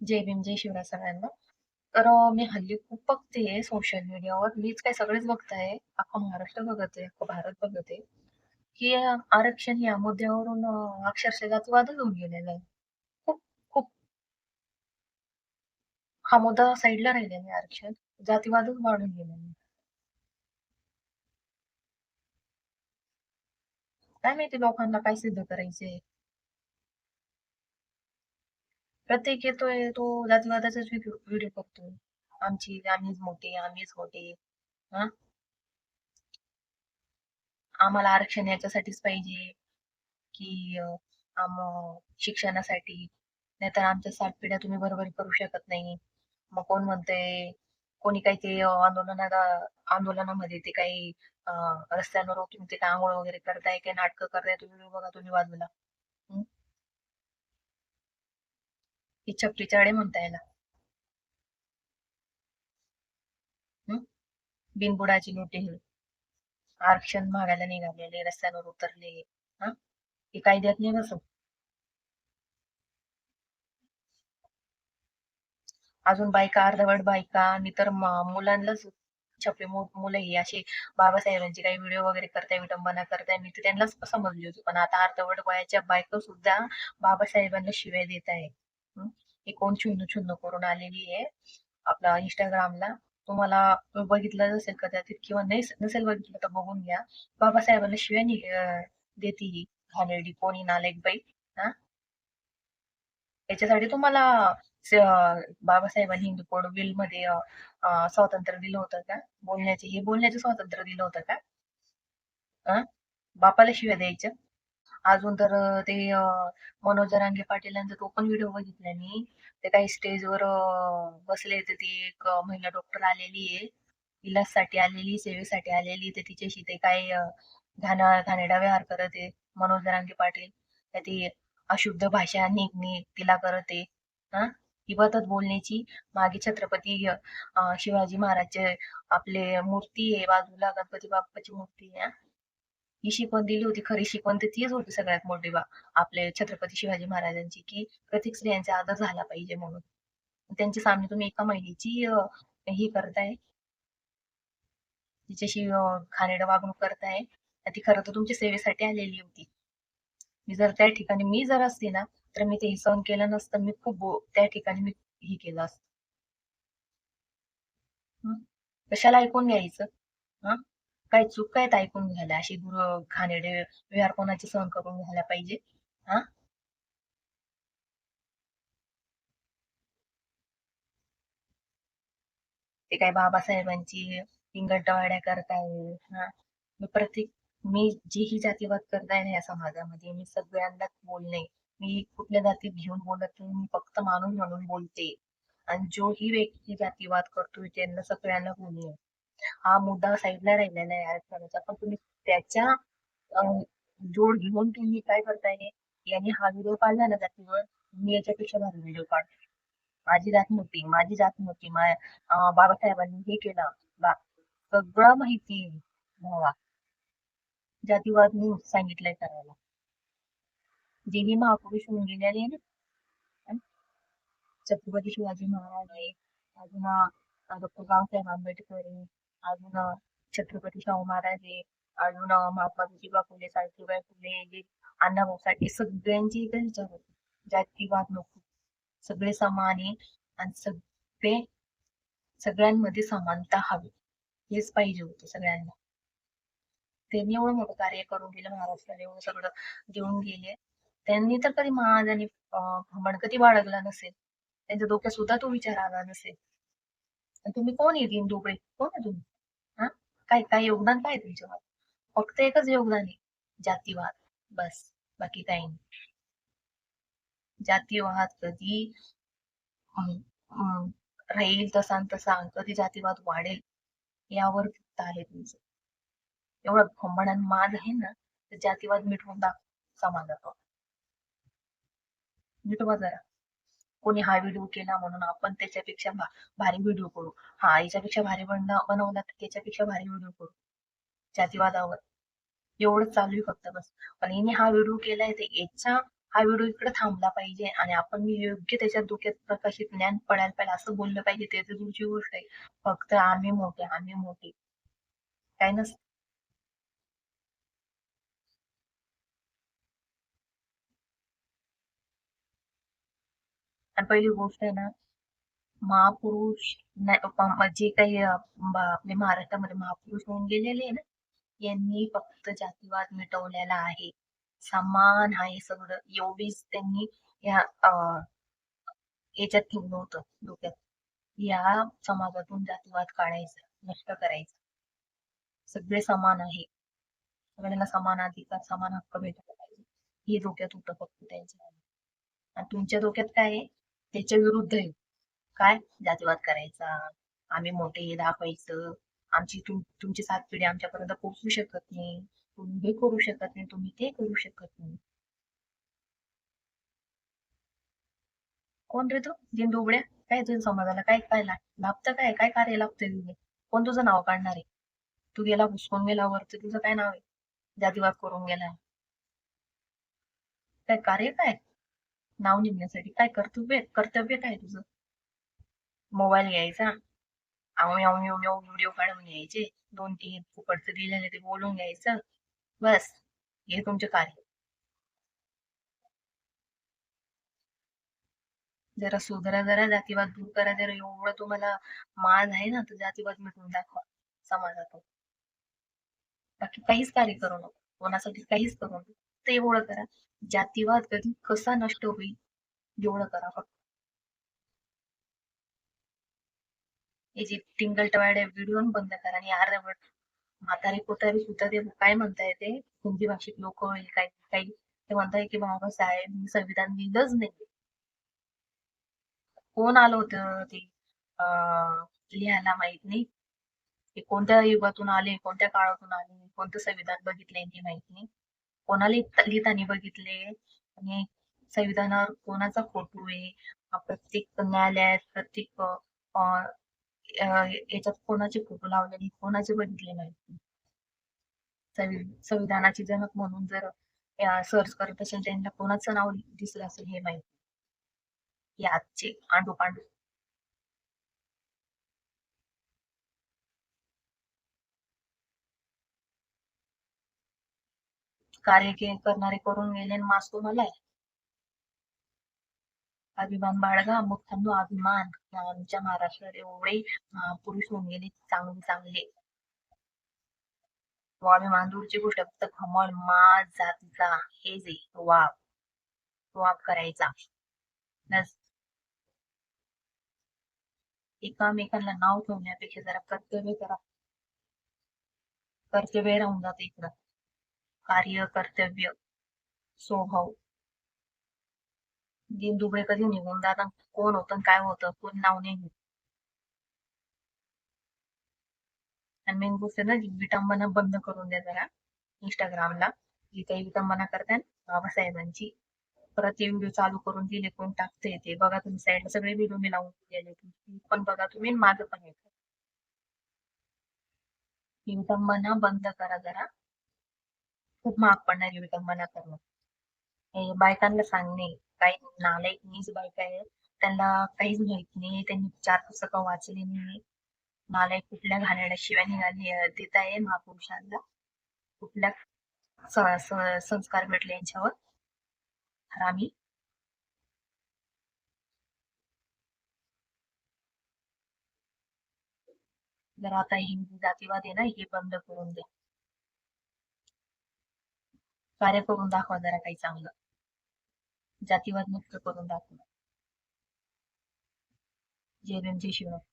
जय भीम जय शिवराय सगळ्यांना. तर मी हल्ली खूप बघते सोशल मीडियावर मीच काय सगळेच बघताय. अख्खा महाराष्ट्र बघत आहे. अख्खा भारत बघत आहे. की आरक्षण या मुद्द्यावरून अक्षरशः जातीवादच होऊन गेलेला आहे. खूप खूप. हा मुद्दा साईडला राहिलेला आहे आरक्षण. जातीवादच वाढून गेलेला आहे. काय माहिती लोकांना काय सिद्ध करायचंय? प्रत्येक येतोय तो जातीवादाचाच व्हिडिओ बघतोय आमची आम्हीच मोठे आम्हीच मोठे. हा? आम्हाला आरक्षण याच्यासाठीच पाहिजे की आम शिक्षणासाठी. नाहीतर आमच्या सात पिढ्या तुम्ही बरोबर करू शकत नाही. मग कोण म्हणतंय कोणी काही ते आंदोलनात आंदोलनामध्ये ते काही रस्त्यांवर तुम्ही ते आंघोळ वगैरे करताय काही नाटकं करताय तुम्ही बघा तुम्ही बाजूला हं? की छपरीच्याकडे म्हणता याला बिनबुडाची लुटी आरक्षण मागायला निघालेले रस्त्यावर उतरले. हा? हे कायद्यात नाही बसत अजून बायका अर्धवट बायका आणि तर मुलांनाच छपरी मुलं ही. असे बाबासाहेबांची काही व्हिडिओ वगैरे करताय विटंबना करताय मी तर त्यांनाच समजली होती. पण आता अर्धवट वयाच्या बायका सुद्धा बाबासाहेबांना शिव्या देत आहे हं? कोण छुन्न छुन्न करून आलेली आहे. आपला इंस्टाग्रामला तुम्हाला बघितलं नसेल कदाचित किंवा नाही नसेल बघितलं तर बघून घ्या. बाबासाहेबांना शिवाय नि- देते ही घाणेरडी कोणी नालायक बाई. हा? याच्यासाठी तुम्हाला बाबासाहेबांनी हिंदू कोड बिलमध्ये स्वातंत्र्य दिलं होतं का? बोलण्याचे हे बोलण्याचे स्वातंत्र्य दिलं होतं का? बापाला शिव्या द्यायचं? अजून तर ते मनोज रांगे पाटील यांचा तो पण व्हिडिओ बघितला मी. ते काही स्टेजवर बसले तर ती एक महिला डॉक्टर आलेली आहे. इलाजसाठी आलेली सेवेसाठी आलेली. तर तिच्याशी ते काय घाणा घाणेडा व्यवहार करत आहे मनोज रांगे पाटील. तर ती अशुद्ध भाषा निघणे तिला करत. आहे हा? ही पद्धत बोलण्याची. मागे छत्रपती शिवाजी महाराजचे आपले मूर्ती आहे बाजूला गणपती बाप्पाची मूर्ती आहे ही शिकवण दिली होती खरी शिकवण तर तीच होती सगळ्यात मोठी बा आपले छत्रपती शिवाजी महाराजांची की प्रत्येक स्त्रियांचा आदर झाला पाहिजे म्हणून. त्यांच्या सामने तुम्ही एका महिलेची ही करताय. तिच्याशी खानेड वागणूक करताय. ती खरं तर तुमच्या सेवेसाठी आलेली होती. मी जर त्या ठिकाणी मी जर असते ना तर मी ते सहन केलं नसतं. मी खूप त्या ठिकाणी मी हे केलं असतं. कशाला ऐकून घ्यायचं? हा? काय चूक काय तर ऐकून घ्यायला अशी गुरु खानेडे विहार कोणाचे सहन करून घ्यायला पाहिजे? हा? ते काय बाबासाहेबांची हिंगटवाड्या करताय हा? मी प्रत्येक मी जी ही जातीवाद करताय ना या समाजामध्ये मी सगळ्यांनाच बोलणे मी कुठल्या जातीत घेऊन बोलत नाही मी फक्त माणूस म्हणून बोलते. आणि जो ही व्यक्ती जातीवाद करतोय त्यांना सगळ्यांना बोलणे. हा मुद्दा साईडला राहिलेला आहे आरक्षणाचा पण तुम्ही त्याच्या जोड घेऊन तुम्ही काय करताय? यांनी हा व्हिडिओ काढला ना जातीवर मी याच्यापेक्षा भारी व्हिडिओ काढ माझी जात नव्हती माझी जात नव्हती. बाबासाहेबांनी हे केलं. बा सगळं माहिती भावा. जातीवाद मी सांगितलंय करायला जे ही महापुरुष होऊन गेलेले ना छत्रपती शिवाजी महाराज आहे अजून डॉक्टर बाबासाहेब आंबेडकर आहे अजून छत्रपती शाहू महाराज आहे अजून महात्मा ज्योतिबा फुले सावित्रीबाई फुले जे अण्णाभाऊ साठे सगळ्यांची इथे विचार होते जातीवाद नको. सगळे समान आहे आणि सगळे सगळ्यांमध्ये समानता हवी. हेच पाहिजे होते सगळ्यांना. त्यांनी एवढं मोठं कार्य करून गेलं महाराष्ट्राला एवढं सगळं देऊन गेले. त्यांनी तर कधी महाज आणि अं, कधी बाळगला नसेल. त्यांच्या डोक्यात सुद्धा तो विचार आला नसेल. आणि तुम्ही कोण येतील डोबळे कोण आहे तुम्ही? काय काय योगदान काय तुमच्या तुमच्यावर फक्त एकच योगदान आहे जातीवाद. बस. बाकी काही नाही. जातीयवाद कधी राहील तसा तसा कधी जातीवाद वाढेल यावर फक्त आहे तुमचं. एवढं खंबणान माज आहे ना तर जातीवाद मिटवून दाखव समाजात. मिटवा जरा. कोणी हा व्हिडिओ केला म्हणून आपण त्याच्यापेक्षा भारी व्हिडिओ करू. हा याच्यापेक्षा भारी बनला बनवला तर त्याच्यापेक्षा भारी व्हिडिओ करू. जातीवादावर. एवढंच चालू आहे फक्त बस. पण हिने हा व्हिडिओ केलाय ते याचा हा व्हिडिओ इकडे थांबला पाहिजे आणि आपण योग्य त्याच्या डोक्यात प्रकाशित ज्ञान पडायला पाहिजे असं बोललं पाहिजे ते तर तुमची गोष्ट आहे. फक्त आम्ही मोठे आम्ही मोठे. काय नसतं. आणि पहिली गोष्ट आहे ना महापुरुष जे काही आपले महाराष्ट्रामध्ये महापुरुष होऊन गेलेले आहे ना यांनी फक्त जातीवाद मिटवलेला आहे. समान आहे सगळं. एवढीच त्यांनी या याच्यात ठेवलं होतं डोक्यात. या समाजातून जातीवाद काढायचा नष्ट करायचा. सगळे समान आहे. सगळ्यांना समान अधिकार समान हक्क भेटला पाहिजे. हे डोक्यात होतं फक्त त्यांच्या. आणि तुमच्या डोक्यात काय आहे? त्याच्या विरुद्ध आहे. काय? जातीवाद करायचा. आम्ही मोठे हे दाखवायचं. आमची तुम तुमची सात पिढी आमच्यापर्यंत पोहोचू शकत नाही. तुम्ही हे करू शकत नाही तुम्ही ते करू शकत नाही. कोण रे तू? दिन डोबड्या काय तुझ्या समाजाला? काय काय लाभतं काय? काय कार्य लाभतंय तुझे? कोण तुझं नाव काढणार आहे? तू गेला घुसकून गेला वरती तुझं काय नाव आहे? जातीवाद करून गेला. काय कार्य काय? नाव निघण्यासाठी काय कर्तव्य कर्तव्य काय तुझं? मोबाईल घ्यायचा. व्हिडिओ काढून घ्यायचे. दोन तीन फुकटचं दिलेलं ते बोलून घ्यायचं. बस हे तुमचे कार्य. जरा सुधरा जरा जातीवाद दूर करा. जरा एवढं तुम्हाला माज आहे ना तर जातीवाद मिटवून दाखवा समाजातून. बाकी काहीच कार्य करू नको. कोणासाठी काहीच करू नको. ते एवढं करा. जातीवाद कधी कसा नष्ट होईल एवढं करा फक्त. हे जे टिंगल टवाड्या व्हिडिओ बंद करा आणि अर्धवट म्हातारी कोतारी सुद्धा ते काय म्हणताय ते हिंदी भाषिक लोक काही काही ते म्हणताय की बाबासाहेब संविधान लिहिलंच नाही. कोण आलं होतं ते अं, लिहायला माहीत नाही? ते कोणत्या युगातून आले कोणत्या काळातून आले कोणतं संविधान बघितलंय ते माहीत नाही. कोणाला लिहिताना बघितले? आणि संविधानावर कोणाचा फोटो आहे? प्रत्येक न्यायालयात प्रत्येक याच्यात कोणाचे फोटो लावलेले कोणाचे बघितले नाही? संविधानाची संविधानाचे जनक म्हणून जर सर्च करत असेल त्यांना कोणाचं नाव दिसलं असेल हे माहिती. हे आजचे आंडू पांडू कार्य करणारे करून गेले आणि मास तुम्हाला अभिमान बाळगा मुखांनो अभिमान. आमच्या महाराष्ट्रात एवढे पुरुष होऊन गेले चांगले चांगले. अभिमान दूरची गोष्ट फक्त खमळ मा जातीचा. हे जे वाप वाप करायचा. एकामेकांना नाव ठेवण्यापेक्षा जरा कर्तव्य करा. कर्तव्य राहून जाते इकडं. कार्य कर्तव्य स्वभाव. दिन दुबळे कधी निघून जातात कोण होतं आणि काय होतं कोण नाव नाही घेत. आणि मेन गोष्ट ना विटंबना बंद करून द्या जरा इंस्टाग्रामला जी काही विटंबना करतात बाबासाहेबांची. परत ते व्हिडिओ चालू करून दिले कोण टाकते ते. बघा तुम्ही साईडला सगळे व्हिडिओ मी लावून दिलेले पण बघा तुम्ही माझं पण येतं विटंबना बंद करा जरा. खूप महाग पडणार विटंबना करणं हे बायकांना सांगणे काही नालायक मीच बायका आहेत त्यांना काहीच माहीत नाही त्यांनी चार पुस्तकं वाचली नाही. नालायक कुठल्या घाणेरड्या शिवाय निघाली देत आहे महापुरुषांना. कुठल्या संस्कार भेटले यांच्यावर? हरामी जर आता हिंदू जातीवाद आहे ना हे बंद करून द्या. कार्य करून दाखवा जरा काही चांगलं जातीवाद मुक्त करून दाखवा जय भीम जय शिवराय